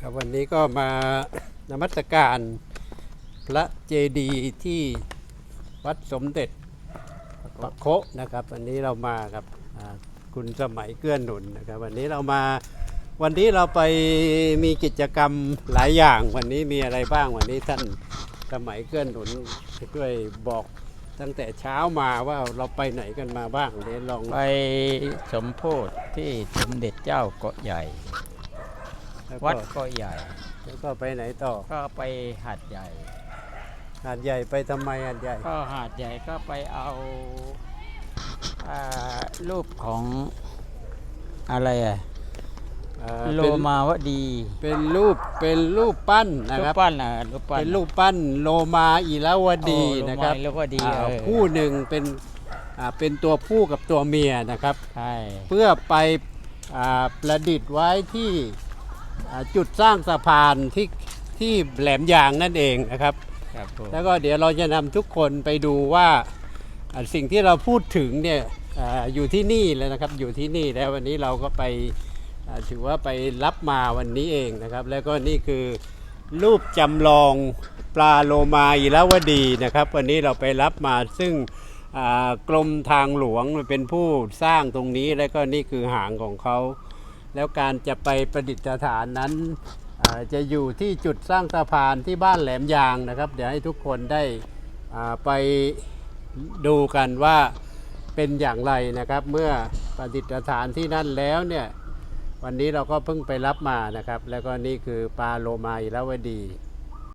ครับวันนี้ก็มานมัสการพระเจดีย์ที่วัดสมเด็จปักโคะนะครับ วันนี้เรามากับคุณสมัยเกื้อหนุนนะครับ วันนี้เรามาวันนี้เราไปมีกิจกรรมหลายอย่าง วันนี้มีอะไรบ้างวันนี้ท่านสมัยเกื้อหนุนช่วยบอกตั้งแต่เช้ามาว่าเราไปไหนกันมาบ้างเดี๋ยวลองไปสมโพธิที่สมเด็จเจ้าเกาะใหญ่ แล้วก็วัดเกาะใหญ่ แล้วก็ไปไหนต่อ ก็ไปหาดใหญ่ หาดใหญ่ไปทำไมหาดใหญ่ ก็หาดใหญ่ก็ไปเอาอารูปของอะไรอะเอ่อโลเป็นมาวดีเป็นรูปเป็นรูปปั้นนะรูคปรับ ปั้นอะรูปปั้นเป็นรูปปั้นโลมาอีลาวดีโอ้โลมานะครับอีลาวดีอ่าเออคู่หนึ่งเป็นอ่าเป็นตัวผู้กับตัวเมียนะครับ ใช่ เพื่อไปอ่าประดิษฐ์ไว้ที่อ่า จุดสร้างสะพานที่ที่แหลมยางนั่นเองนะครับ ครับผมแล้วก็เดี๋ยวเราจะนำทุกคนไปดูว่าอ่าสิ่งที่เราพูดถึงเนี่ยอาอยู่ที่นี่แล้วนะครับอยู่ที่นี่แล้ววันนี้เราก็ไปอ่าถือว่าไปรับมาวันนี้เองนะครับ แล้วก็นี่คือรูปจำลองปลาโลมาอีลาวดีนะครับ วันนี้เราไปรับมาซึ่งอ่ากรมทางหลวงเป็นผู้สร้างตรงนี้แล้วก็นี่คือหางของเขา แล้วการจะไปประดิษฐานนั้นจะอยู่ที่จุดสร้างสะพานที่บ้านแหลมยางนะครับ เดี๋ยวให้ทุกคนได้ไปดูกันว่าเป็นอย่างไรนะครับ เมื่อประดิษฐานที่นั่นแล้วเนี่ยวันนี้เราก็เพิ่งไปรับมานะครับ แล้วก็นี่คือปลาโลมาอิราวดี